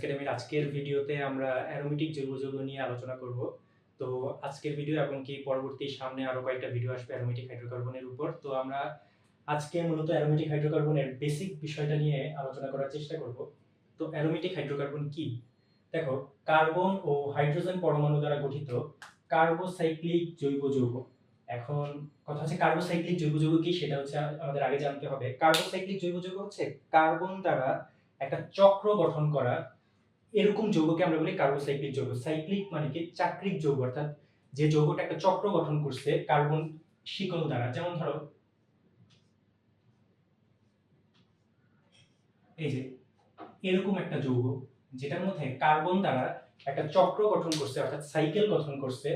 একাডেমির আজকের ভিডিওতে আমরা অ্যারোমেটিক জৈব যৌগ নিয়ে আলোচনা করব। তো আজকের ভিডিও এবং কি পরবর্তী সামনে আরও কয়েকটা ভিডিও আসবে অ্যারোমেটিক হাইড্রোকার্বনের উপর। তো আমরা আজকে মূলত অ্যারোমেটিক হাইড্রোকার্বনের বেসিক বিষয়টা নিয়ে আলোচনা করার চেষ্টা করব। তো অ্যারোমেটিক হাইড্রোকার্বন কি? দেখো কার্বন ও হাইড্রোজেন পরমাণু দ্বারা গঠিত কার্বোসাইক্লিক জৈব যৌগ। এখন কথা হচ্ছে কার্বোসাইক্লিক জৈব যৌগ কি? সেটা হচ্ছে আমাদের আগে জানতে হবে। কার্বোসাইক্লিক জৈব যৌগ হচ্ছে কার্বন দ্বারা একটা চক্র গঠন করা এরকম যৌগকে আমরা বলি কার্বোসাইক্লিক যৌগ। সাইক্লিক মানে কি? চাকরিক যৌগ, অর্থাৎ যে যৌগটা একটা চক্র গঠন করছে কার্বন শিকল দ্বারা। যেমন ধরো, এই যে, এরকম একটা যৌগ যেটার মধ্যে কার্বন দ্বারা একটা চক্র গঠন করছে, অর্থাৎ সাইকেল গঠন করছে,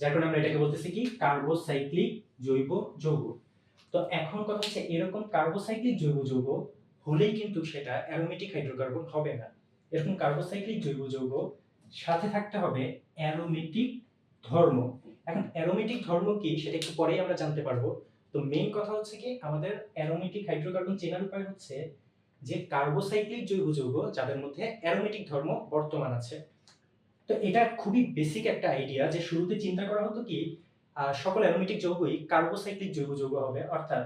যার কারণে আমরা এটাকে বলতেছি কি? কার্বোসাইক্লিক জৈব যৌগ। তো এখন কথা হচ্ছে এরকম কার্বোসাইক্লিক জৈব যৌগ হলেই কিন্তু সেটা অ্যারোমেটিক হাইড্রোকার্বন হবে না। এরকম কার্বোসাইক্লিক জৈব যৌগ, সাথে থাকতে হবে অ্যারোমেটিক ধর্ম। এখন অ্যারোমেটিক ধর্ম কি সেটা একটু পরেই আমরা জানতে পারব। তো মেইন কথা হচ্ছে কি, আমাদের অ্যারোমেটিক হাইড্রোকার্বন চেনার উপায় হচ্ছে যে কার্বোসাইক্লিক জৈব যৌগ, যাদের মধ্যে অ্যারোমেটিক ধর্ম বর্তমান আছে। তো এটা খুবই বেসিক একটা আইডিয়া যে শুরুতে চিন্তা করা হতো কি সকল অ্যারোমেটিক যৌগই কার্বোসাইক্লিক জৈব যৌগ হবে, অর্থাৎ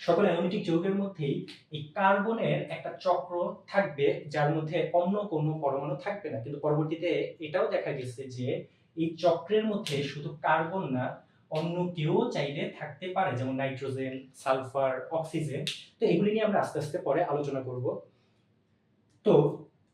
সকল অ্যারোমেটিক যৌগের মধ্যেই এই কার্বনের একটা চক্র থাকবে, যার মধ্যে অন্য কোনো পরমাণু থাকবে না। কিন্তু পরবর্তীতে এটাও দেখা গেছে যে এই চক্রের মধ্যে শুধু কার্বন না, অন্য কেউ চাইলে থাকতে পারে, যেমন নাইট্রোজেন, সালফার, অক্সিজেন। তো এগুলি নিয়ে আমরা আস্তে আস্তে পরে আলোচনা করব। তো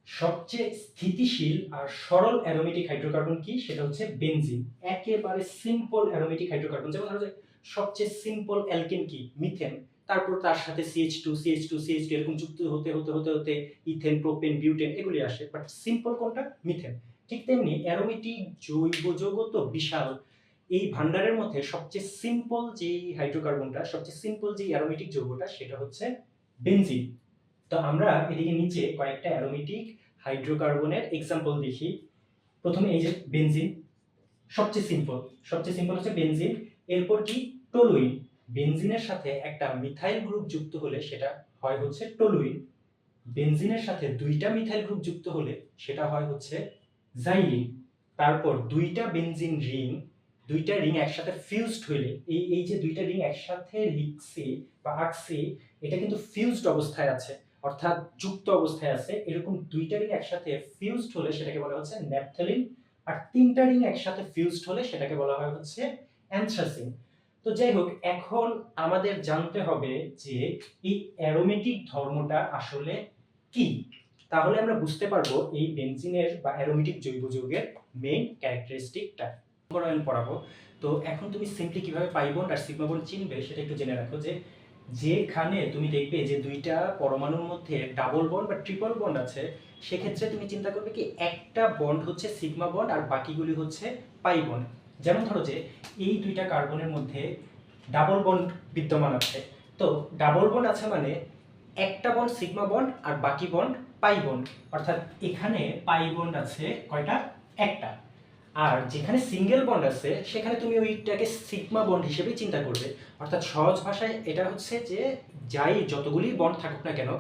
সবচেয়ে স্থিতিশীল আর সরল অ্যারোমেটিক হাইড্রোকার্বন কি? সেটা হচ্ছে বেনজিন। একেবারে সিম্পল অ্যারোমেটিক হাইড্রোকার্বন। যেমন ধরো সবচেয়ে সিম্পল অ্যালকেন কি? মিথেন। তারপর তার সাথে CH two CH two CH two এরকম যুক্ত হতে হতে হতে হতে ইথেন, প্রোপেন, বিউটেন এগুলি আসে। বাট সিম্পল কোনটা? মিথেন। ঠিক তেমনি অ্যারোমেটিক জৈব যৌগ তো বিশাল। এই ভান্ডারের মধ্যে সবচেয়ে সিম্পল যে হাইড্রোকার্বনটা সবচেয়ে সিম্পল যে অ্যারোমেটিক যৌগটা, সেটা হচ্ছে বেনজিন তো আমরা এদিকে নিচে কয়েকটা অ্যারোমেটিক হাইড্রোকার্বনের এক্সাম্পল দেখি। প্রথমে এই যে বেনজিন সবচেয়ে সিম্পল সবচেয়ে সিম্পল হচ্ছে বেনজিন এরপর কি? টলুইন বেনজিনের সাথে একটা মিথাইল গ্রুপ যুক্ত হলে সেটা হয় হচ্ছে টলুইন। বেনজিনের সাথে দুইটা মিথাইল গ্রুপ যুক্ত হলে সেটা হয় হচ্ছে জাইলিন। তারপর দুইটা বেনজিন রিং, দুইটা রিং একসাথে ফিউজড হইলে, এই এই যে দুইটা রিং একসাথে লিখছি বা আঁকছি, এটা কিন্তু ফিউজড অবস্থায় আছে, অর্থাৎ যুক্ত অবস্থায় আছে। এরকম দুইটা রিং একসাথে ফিউজড হলে সেটাকে বলা হচ্ছে ন্যাপথলিন, আর তিনটা রিং একসাথে ফিউজড হলে সেটাকে বলা হয় হচ্ছে অ্যানথ্রাসিন। তো যাই হোক এখন আমাদের জানতে হবে যে এই অ্যারোমেটিক ধর্মটা আসলে কি? তাহলে আমরা বুঝতে পারব এই বেনজিনের বা অ্যারোমেটিক জৈব যৌগের মেইন ক্যারেক্টারিস্টিকটা বড় পড়াবো তো এখন তুমি সিম্পলি কীভাবে পাই বন্ড আর সিগমা বন্ড চিনবে সেটা একটু জেনে রাখো যে যেখানে তুমি দেখবে যে দুইটা পরমাণুর মধ্যে ডাবল বন্ড বা ট্রিপল বন্ড আছে, সেক্ষেত্রে তুমি চিন্তা করবে কি একটা বন্ড হচ্ছে সিগমা বন্ড আর বাকিগুলি হচ্ছে পাই বন্ড যেমন ধরো যে এই দুইটা কার্বনের মধ্যে ডাবল বন্ড বিদ্যমান আছে। তো ডাবল বন্ড আছে মানে একটা বন্ড সিগমা বন্ড আর বাকি বন্ড পাই বন্ড অর্থাৎ এখানে পাই বন্ড আছে কয়টা? একটা। আর যেখানে সিঙ্গেল বন্ড আছে, সেখানে তুমি ওইটাকে সিগমা বন্ড হিসেবে চিন্তা করবে। অর্থাৎ সহজ ভাষায় এটা হচ্ছে যে যাই যতগুলি বন্ড থাকুক না কেন,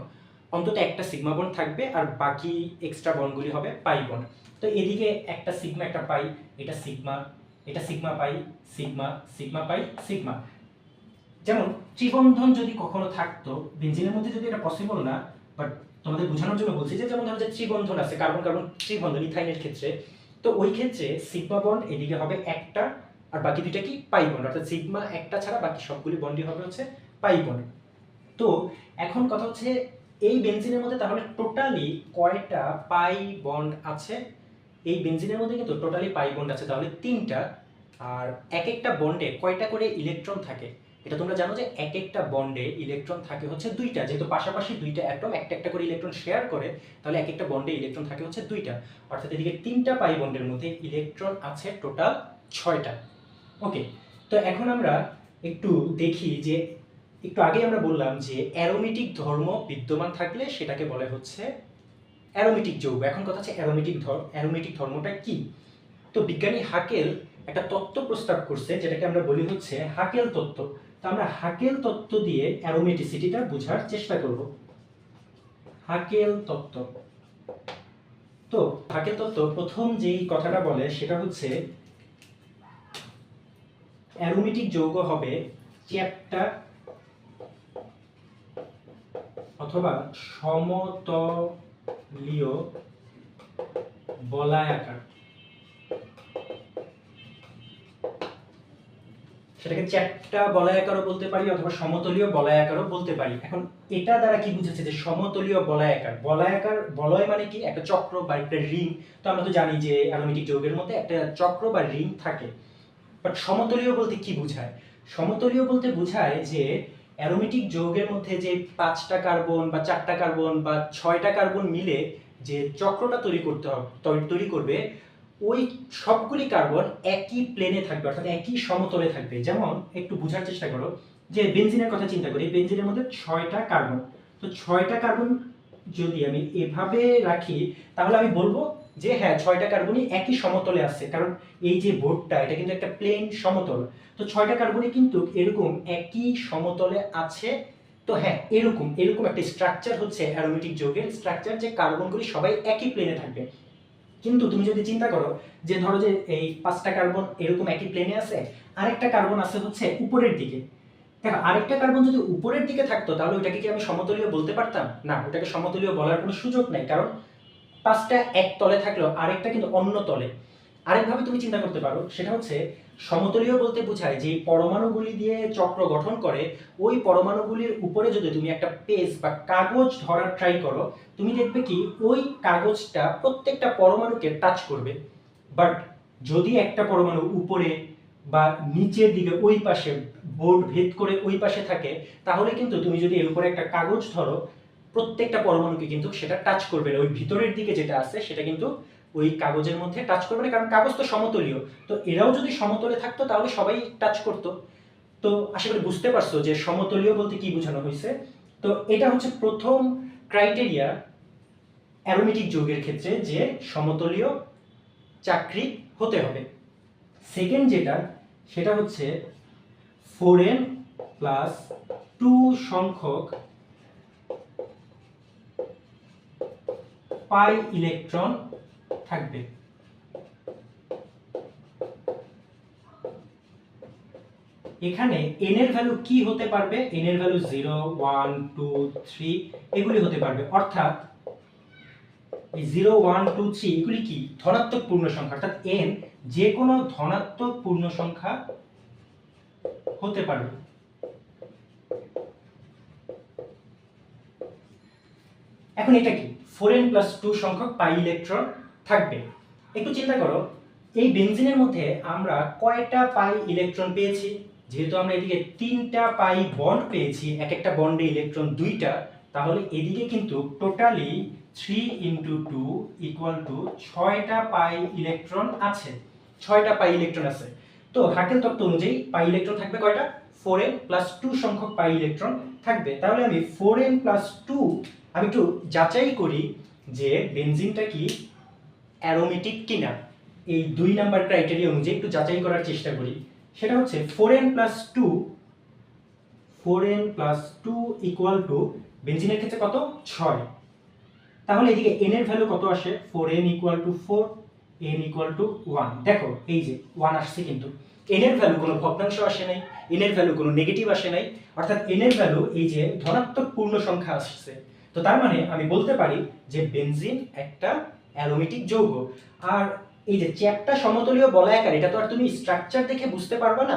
অন্তত একটা সিগমা বন্ড থাকবে আর বাকি এক্সট্রা বন্ডগুলি হবে পাই বন্ড তো এদিকে একটা সিগমা একটা পাই এটা সিগমা এটা sigma pi sigma sigma pi sigma যেমন, ত্রিবন্ধন যদি কখনো থাকতো বেঞ্জিনের মধ্যে যদি এটা পসিবল না বাট তোমাদের বোঝানোর জন্য বলছি যে, যেমন ধরো যে ত্রিবন্ধন আছে কার্বন কার্বন ত্রিবন্ধন ইথাইনের ক্ষেত্রে, তো ওই ক্ষেত্রে সিগমা বন্ড এদিকে হবে একটা, আর বাকি দুইটা কি? পাই বন্ড অর্থাৎ সিগমা একটা ছাড়া বাকি সবগুলি বন্ডই হবে হচ্ছে পাই বন্ড তো এখন কথা হচ্ছে, এই বেঞ্জিনের মধ্যে তাহলে টোটালি কয়টা পাই বন্ড আছে? এই বেঞ্জিনের মধ্যে কিন্তু টোটালি পাই বন্ড আছে। তাহলে তিনটা আর এক একটা বন্ডে কয়টা করে ইলেকট্রন থাকে? এটা তোমরা জানো যে এক একটা বন্ডে ইলেকট্রন থাকে হচ্ছে দুইটা। যেহেতু পাশাপাশি দুইটা অ্যাটম একটা একটা করে ইলেকট্রন শেয়ার করে, তাহলে এক একটা বন্ডে ইলেকট্রন থাকে হচ্ছে দুইটা। অর্থাৎ এদিকে তিনটা পাই বন্ডের মধ্যে ইলেকট্রন আছে টোটাল ছয়টা। ওকে তো এখন আমরা একটু দেখি যে একটু আগে আমরা বললাম যে অ্যারোমেটিক ধর্ম বিদ্যমান থাকলে সেটাকে বলে হচ্ছে অ্যারোমেটিক যৌগ। এখন কথা হচ্ছে অ্যারোমেটিক ধর্ম অ্যারোমেটিক ধর্মটা কি? তো বিজ্ঞানী হাকেল একটা তত্ত্ব প্রস্তাব করছে, যেটাকে আমরা বলি হচ্ছে হাকেল তত্ত্ব। তো আমরা হাকেল তত্ত্ব দিয়ে অ্যারোমেটিসিটিটা বোঝার চেষ্টা করব। হাকেল তত্ত্ব। তো হাকেল তত্ত্ব প্রথম যেই কথাটা বলে সেটা হচ্ছে, অ্যারোমেটিক যৌগ হবে চ্যাপ্টা অথবা সমতলীয় বলায়াকার সেটাকে চ্যাপ্টা বলায়াকারও বলতে পারি অথবা সমতলীয় বলায়াকারও বলতে পারি। এখন এটা দ্বারা কি বুঝেছে যে সমতলীয় বলায়াকার বলায়াকার বলয় মানে কি? একটা চক্র বা একটা রিং। তো আমরা তো জানি যে অ্যারোমেটিক যৌগের মধ্যে একটা চক্র বা রিং থাকে। বাট সমতলীয় বলতে কি বোঝায়? সমতলীয় বলতে বোঝায় যে অ্যারোমেটিক যৌগের মধ্যে যে পাঁচটা কার্বন বা চারটা কার্বন বা ছয়টা কার্বন মিলে যে চক্রটা তৈরি করতে হবে, তৈরি করবে ওই সবগুলি কার্বন একই প্লেনে থাকবে, অর্থাৎ একই সমতলে থাকবে। যেমন, একটু বোঝার চেষ্টা করো যে বেনজিনের কথা চিন্তা করি বেনজিনের মধ্যে ছয়টা কার্বন। তো ছয়টা কার্বন যদি আমি এভাবে রাখি, তাহলে আমি বলব যে হ্যাঁ ছয়টা কার্বনই একই সমতলে আসছে কারণ এই যে বোর্ডটা, এটা কিন্তু একটা প্লেন সমতল। তো ছয়টা কার্বনই কিন্তু এরকম একই সমতলে আছে। তো হ্যাঁ এরকম এরকম একটা স্ট্রাকচার হচ্ছে অ্যারোমেটিক যৌগের স্ট্রাকচার যে কার্বনগুলি সবাই একই প্লেনে থাকবে। কিন্তু তুমি যদি চিন্তা করো যে ধরো যে এই পাঁচটা কার্বন এরকম একই প্লেনে আছে, আরেকটা কার্বন আছে হচ্ছে উপরের দিকে। দেখো, আরেকটা কার্বন যদি উপরের দিকে থাকতো, তাহলে ওটাকে কি আমি সমতলীয় বলতে পারতাম? না ওটাকে সমতলীয় বলার কোনো সুযোগ নাই, কারণ পাঁচটা এক তলে থাকলেও আরেকটা কিন্তু অন্য তলে। আরেকভাবে তুমি চিন্তা করতে পারো, সেটা হচ্ছে সমতলীয় বলতে বোঝায় যে পরমাণুগুলি দিয়ে চক্র গঠন করে, ওই পরমাণুগুলির উপরে যদি তুমি একটা পেজ বা কাগজ ধরার ট্রাই করো, তুমি দেখবে কি ওই কাগজটা প্রত্যেকটা পরমাণুকে টাচ করবে। বাট যদি একটা পরমাণু উপরে বা নিচের দিকে ওই পাশে বোর্ড ভেদ করে ওই পাশে থাকে, তাহলে কিন্তু তুমি যদি এর উপরে একটা কাগজ ধরো, প্রত্যেকটা পরমাণুকে কিন্তু সেটা টাচ করবে না। ওই ভিতরের দিকে যেটা আছে, সেটা কিন্তু ওই কাগজের মধ্যে টাচ করবে কারণ কাগজ তো সমতলীয়। তো এরাও যদি সমতলে থাকতো, তাহলে সবাই টাচ করতো। তো আশা করি বুঝতে পারছ যে সমতলীয় বলতে কি বোঝানো হয়েছে? তো এটা হচ্ছে প্রথম ক্রাইটেরিয়া অ্যারোমেটিক যৌগের ক্ষেত্রে যে সমতলীয় চাকরি হতে হবে। সেকেন্ড যেটা, সেটা হচ্ছে ফোর এন প্লাস টু সংখ্যক পাই ইলেকট্রন থাকবে। এখানে এন এর ভ্যালু কি হতে পারবে? এন এর value zero one two three এগুলি হতে পারবে। অর্থাৎ এই জিরো ওয়ান টু থ্রি এগুলি কি? ধনাত্মক পূর্ণ সংখ্যা। অর্থাৎ এন যে কোনো ধনাত্মক পূর্ণ সংখ্যা হতে পারবে। এখন এটা কি? ফোর এন প্লাস টু সংখ্যক পাই ইলেকট্রন থাকবে। একটু চিন্তা করো, এই বেনজিনের মধ্যে আমরা কয়টা পাই ইলেকট্রন পেয়েছি? যেহেতু আমরা এদিকে তিনটা পাই বন্ড পেয়েছি এক একটা বন্ডে ইলেকট্রন দুইটা, তাহলে এদিকে কিন্তু totally three into two equal to ছয়টা পাই ইলেকট্রন আছে। ছয়টা পাই ইলেকট্রন আছে। তো হাকেল তত্ত্ব অনুযায়ী পাই ইলেকট্রন থাকবে কয়টা? ফোর এন প্লাস টু সংখ্যক পাই ইলেকট্রন থাকবে। তাহলে আমি ফোর এন প্লাস টু আমি একটু যাচাই করি যে বেনজিনটা কি অ্যারোমেটিক কিনা, এই দুই নাম্বার ক্রাইটেরিয়া অনুযায়ী একটু যাচাই করার চেষ্টা করি। সেটা হচ্ছে four n plus two four n plus two equal to বেনজিনের ক্ষেত্রে কত? ছয়। তাহলে এদিকে এন এর ভ্যালু কত আসে? Four n equal to four n equal to one দেখো, এই যে ওয়ান আসছে কিন্তু। এন এর ভ্যালু কোনো ভগ্নাংশ আসে নাই এন এর ভ্যালু কোনো নেগেটিভ আসে নাই। অর্থাৎ এন এর ভ্যালু এই যে ধনাত্মক পূর্ণ সংখ্যা আসছে। তো তার মানে আমি বলতে পারি যে বেনজিন একটা অ্যারোমেটিক যৌগ। আর এই যে চ্যাপটা সমতলীয় বলয়াকার, এটা তো আর তুমি স্ট্রাকচার দেখে বুঝতে পারবে না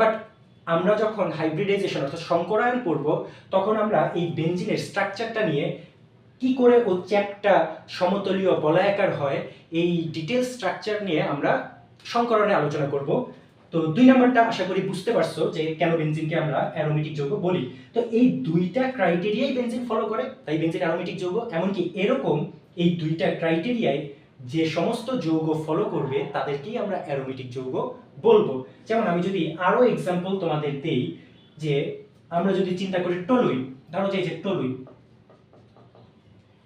বাট আমরা যখন হাইব্রিডাইজেশন অর্থাৎ সংকরায়ন করব, তখন আমরা এই বেঞ্জিনের স্ট্রাকচারটা নিয়ে কি করে ও চ্যাপটা সমতলীয় বলয়াকার হয়, এই ডিটেল স্ট্রাকচার নিয়ে আমরা সংকরণে আলোচনা করব। তো দুই নাম্বারটা আশা করি বুঝতে পারছ যে কেন বেনজিনকে আমরা অ্যারোমেটিক যৌগ বলি। তো এই দুইটা ক্রাইটেরিয়াই বেনজিন ফলো করে, তাই বেনজিন অ্যারোমেটিক যৌগ, এমনকি এরকম এই দুইটা ক্রাইটেরিয়ায় যে সমস্ত যৌগ ফলো করবে, তাদেরকেই আমরা অ্যারোমেটিক যৌগ বলব। যেমন আমি যদি আরও এক্সাম্পল তোমাদের দেই, যে আমরা যদি চিন্তা করি টলুইন ধরো যে টলুইন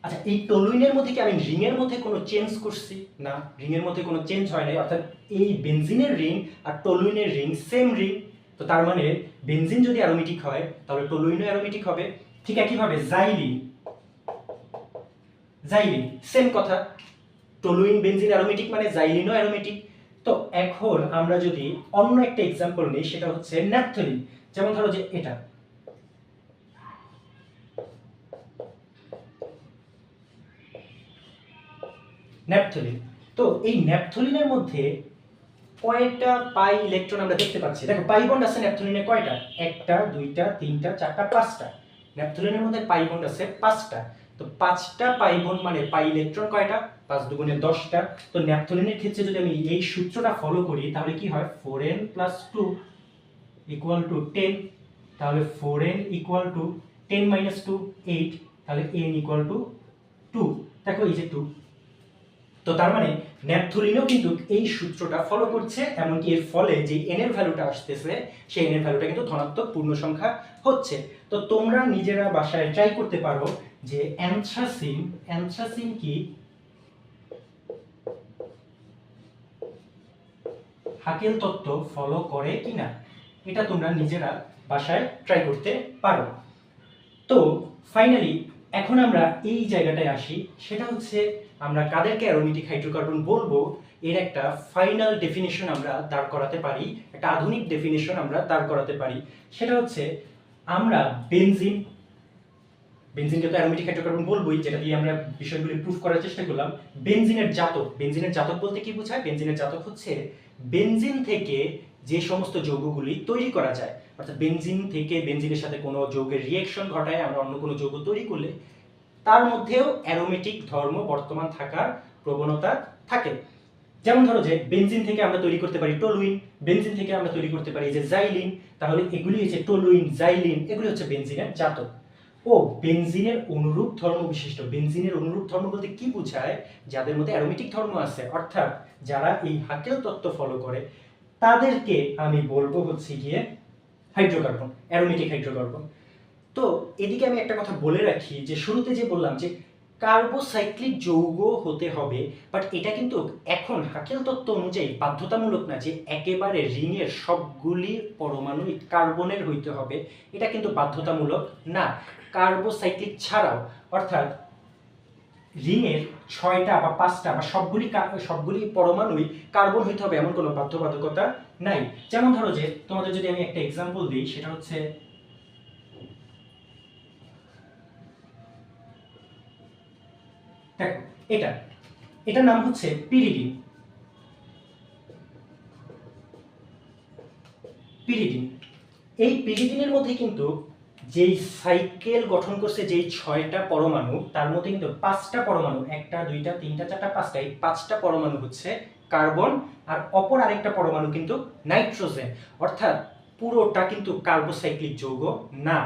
আচ্ছা এই টলুইনের মধ্যে কি আমি রিং এর মধ্যে কোনো চেঞ্জ করছি? না রিং এর মধ্যে কোনো চেঞ্জ হয় নাই। অর্থাৎ এই বেনজিনের রিং আর টলুইনের রিং সেম রিং তো তার মানে বেনজিন যদি অ্যারোমেটিক হয়, তাহলে টলুইনও অ্যারোমেটিক হবে। ঠিক একইভাবে জাইলিন জাইলিন সেম কথা টলুইন বেনজিন অ্যারোমেটিক মানে জাইলিনও অ্যারোমেটিক তো এখন আমরা যদি অন্য একটা এক্সাম্পল নিই, সেটা হচ্ছে ন্যাপথলিন যেমন ধরো যে এটা। ন্যাপথলিন তো এই ন্যাপথলিনের মধ্যে কয়টা পাই ইলেকট্রন আমরা দেখতে পাচ্ছি? দেখো পাই বন্ড আছে ন্যাপথলিনে কয়টা? একটা, দুইটা, তিনটা, চারটা, পাঁচটা। ন্যাপথলিনের মধ্যে পাই বন্ড আছে পাঁচটা। তো পাঁচটা পাই বন্ড মানে পাই ইলেকট্রন কয়টা? পাঁচ দুগুণে দশটা। তো ন্যাপথলিনের ক্ষেত্রে যদি আমি এই সূত্রটা ফলো করি, তাহলে কি হয়? Four n plus two equal to ten তাহলে four n equal to ten minus two eight তাহলে এন ইকুয়াল টু টু দেখো এই যে টু তো তার মানে ন্যাপথলিনও কিন্তু এই সূত্রটা ফলো করছে, এমনকি এর ফলে যে এন এর ভ্যালুটা আসতেছে, সেই এন এর ভ্যালুটা কিন্তু ধনাত্মক পূর্ণ সংখ্যা হচ্ছে। তো তোমরা নিজেরা বাসায় ট্রাই করতে পারো যে অ্যানথ্রাসিন অ্যানথ্রাসিন কি? হাকেল তত্ত্ব ফলো করে কিনা? এটা তোমরা নিজেরা বাসায় ট্রাই করতে পারো। তো ফাইনালি এখন আমরা এই জায়গাটায় আসি। সেটা হচ্ছে, আমরা কাদেরকে অ্যারোমেটিক হাইড্রোকার্বন বলব, এর একটা ফাইনাল ডেফিনেশন আমরা দাঁড় করাতে পারি, একটা আধুনিক ডেফিনেশন আমরা দাঁড় করাতে পারি। সেটা হচ্ছে, আমরা বেনজিন বেনজিনকে তো অ্যারোমেটিক হাইড্রোকার্বন বলবোই, যেটা দিয়ে আমরা বিষয়গুলি প্রুফ করার চেষ্টা করলাম। বেনজিনের জাতক বেনজিনের জাতক বলতে কি বোঝায়? বেনজিনের জাতক হচ্ছে বেনজিন থেকে যে সমস্ত যৌগগুলি তৈরি করা যায়। অর্থাৎ বেনজিন থেকে বেনজিনের সাথে কোনো যৌগের রিয়েকশন ঘটায়, আমরা অন্য কোনো যৌগ তৈরি করলে তার মধ্যেও অ্যারোমেটিক ধর্ম বর্তমান থাকার প্রবণতা থাকে। যেমন ধরো যে বেনজিন থেকে আমরা তৈরি করতে পারি টলুইন, বেনজিন থেকে আমরা তৈরি করতে পারি যে জাইলিন, তাহলে এগুলি হচ্ছে টলুইন, জাইলিন, এগুলি হচ্ছে বেনজিনের জাতক। ও, বেনজিনের অনুরূপ ধর্ম বিশিষ্ট। বেনজিনের অনুরূপ ধর্ম বলতে কি বোঝায়? যাদের মধ্যে অ্যারোমেটিক ধর্ম আছে, অর্থাৎ যারা এই হাকেল তত্ত্ব ফলো করে, তাদেরকে আমি বলব হচ্ছে গিয়ে হাইড্রোকার্বন, অ্যারোমেটিক হাইড্রোকার্বন। তো এদিকে আমি একটা কথা বলে রাখি, যে শুরুতে যে বললাম যে কার্বোসাইক্লিক যৌগ হতে হবে বাট এটা কিন্তু এখন হাকেল তত্ত্ব অনুযায়ী বাধ্যতামূলক না, যে একেবারে রিংয়ের সবগুলি পরমাণু কার্বনের হইতে হবে, এটা কিন্তু বাধ্যতামূলক না। কার্বোসাইক্লিক ছাড়াও, অর্থাৎ রিংয়ের ছয়টা বা পাঁচটা বা সবগুলি সবগুলি পরমাণুই কার্বন হইতে হবে এমন কোনো বাধ্যবাধকতা নাই। যেমন ধরো যে, তোমাদের যদি আমি একটা এক্সাম্পল দিই, সেটা হচ্ছে এটা, এটার নাম হচ্ছে পিরিডিন। পিরিডিন। এই পিরিডিনের মধ্যে কিন্তু যেই সাইকেল গঠন করছে যেই ছয়টা পরমাণু, তার মধ্যে কিন্তু পাঁচটা পরমাণু, একটা, দুইটা, তিনটা, চারটা, পাঁচটা, এই পাঁচটা পরমাণু হচ্ছে কার্বন আর অপর আরেকটা পরমাণু কিন্তু নাইট্রোজেন। অর্থাৎ পুরোটা কিন্তু কার্বোসাইক্লিক যৌগ না।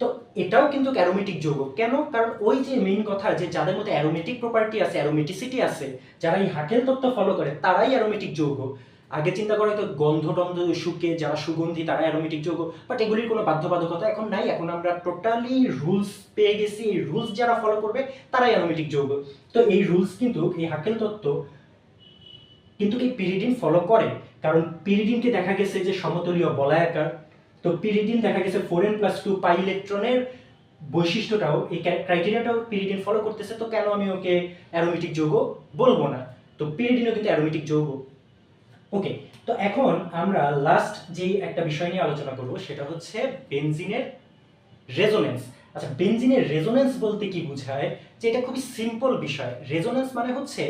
তো এটাও কিন্তু অ্যারোমেটিক যৌগ। কেন? কারণ ওই যে মেইন কথা যে যাদের মধ্যে অ্যারোমেটিক প্রপার্টি আছে অ্যারোমেটিসিটি আছে, যারা এই হাকেল তত্ত্ব ফলো করে, তারাই অ্যারোমেটিক যৌগ। আগে চিন্তা করে তো গন্ধ টন্ধ শুকে যারা সুগন্ধি তারা অ্যারোমেটিক যৌগ বাট এগুলির কোনো বাধ্যবাধকতা এখন নাই। এখন আমরা টোটালি রুলস পেয়ে গেছি। এই রুলস যারা ফলো করবে, তারাই অ্যারোমেটিক যৌগ। তো এই রুলস কিন্তু, এই হাকেল তত্ত্ব কিন্তু এই পিরিডিন ফলো করে? কারণ পিরিডিনকে দেখা গেছে যে সমতলীয় বলায়াকার। তো পিরিডিন দেখা গেছে four n plus two pi ইলেকট্রনের বৈশিষ্ট্যটাও, এই ক্রাইটেরিয়াটাও পিরিডিন ফলো করতেছে। তো কেন আমি ওকে অ্যারোমেটিক যৌগ বলব না? তো পিরিডিনও কিন্তু অ্যারোমেটিক যৌগ। ওকে তো এখন আমরা লাস্ট যে একটা বিষয় নিয়ে আলোচনা করব, সেটা হচ্ছে বেনজিনের রেজোনেন্স আচ্ছা বেনজিনের রেজোনেন্স বলতে কি বোঝায়? যে এটা খুবই সিম্পল বিষয়। রেজোনেন্স মানে হচ্ছে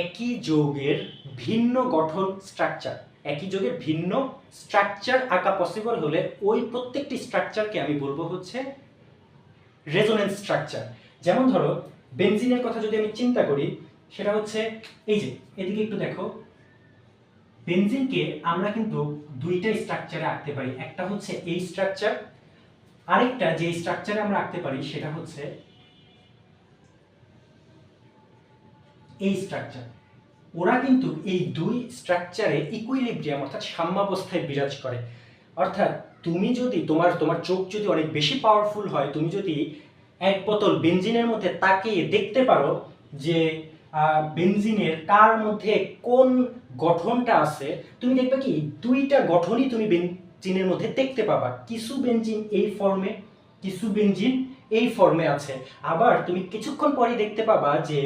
একই যৌগের ভিন্ন গঠন স্ট্রাকচার একই যৌগের ভিন্ন স্ট্রাকচার আঁকা পসিবল হলে ওই প্রত্যেকটি স্ট্রাকচারকে আমি বলব হচ্ছে রেজোনেন্স স্ট্রাকচার যেমন ধরো বেনজিনের কথা যদি আমি চিন্তা করি, সেটা হচ্ছে, এই যে, এদিকে একটু দেখো। বেনজিনকে আমরা কিন্তু দুইটা স্ট্রাকচারে আঁকতে পারি। একটা হচ্ছে এই স্ট্রাকচার আরেকটা যে স্ট্রাকচারে আমরা আঁকতে পারি সেটা হচ্ছে এই স্ট্রাকচার ওরা কিন্তু এই দুই স্ট্রাকচারে ইকুইলিব্রিয়াম অর্থাৎ সাম্যাবস্থায় বিরাজ করে। অর্থাৎ তুমি যদি তোমার তোমার চোখ যদি অনেক বেশি পাওয়ারফুল হয়, তুমি যদি এক বোতল বেনজিনের মধ্যে তাকিয়ে দেখতে পারো যে বেনজিনের কার মধ্যে কোন গঠনটা আছে, তুমি দেখবে কি, দুইটা গঠনই তুমি বেনজিনের মধ্যে দেখতে পাবা। কিছু বেনজিন এই ফর্মে কিছু বেনজিন এই ফর্মে আছে। আবার তুমি কিছুক্ষণ পরে দেখতে পাবা যে,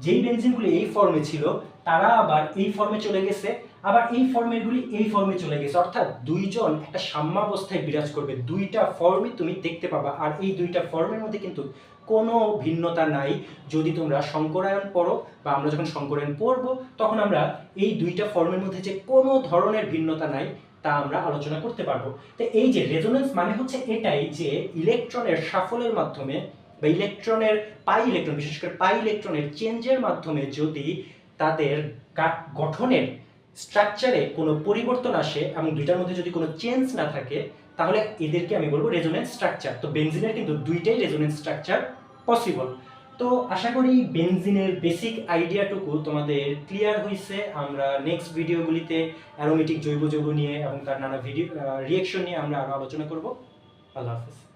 যেই বেনজিনগুলি এই ফর্মে ছিল, তারা আবার এই ফর্মে চলে গেছে, আবার এই ফর্মেরগুলি এই ফর্মে চলে গেছে। অর্থাৎ দুইজন একটা সাম্যাবস্থায় বিরাজ করবে। দুইটা ফর্মই তুমি দেখতে পাবা। আর এই দুইটা ফর্মের মধ্যে কিন্তু কোনো ভিন্নতা নাই। যদি তোমরা শঙ্করায়ন পড়ো বা আমরা যখন শঙ্করায়ন পড়ব, তখন আমরা এই দুইটা ফর্মের মধ্যে যে কোনো ধরনের ভিন্নতা নাই, তা আমরা আলোচনা করতে পারব। তো এই যে রেজোনেন্স মানে হচ্ছে এটাই যে ইলেকট্রনের সাফলের মাধ্যমে বা ইলেকট্রনের পাই ইলেকট্রন, বিশেষ করে পাই ইলেকট্রনের চেঞ্জের মাধ্যমে যদি তাদের গঠনের স্ট্রাকচারে কোনো পরিবর্তন আসে এবং দুইটার মধ্যে যদি কোনো চেঞ্জ না থাকে, তাহলে এদেরকে আমি বলব রেজোনেন্স স্ট্রাকচার তো বেনজিনের কিন্তু দুইটাই রেজোনেন্স স্ট্রাকচার পসিবল তো আশা করি বেনজিনের বেসিক আইডিয়াটুকু তোমাদের ক্লিয়ার হয়েছে আমরা নেক্সট ভিডিওগুলিতে অ্যারোমেটিক জৈব যৌগ নিয়ে এবং তার নানা ভিডিও রিয়েকশন নিয়ে আমরা আরও আলোচনা করব। আল্লাহ হাফিজ।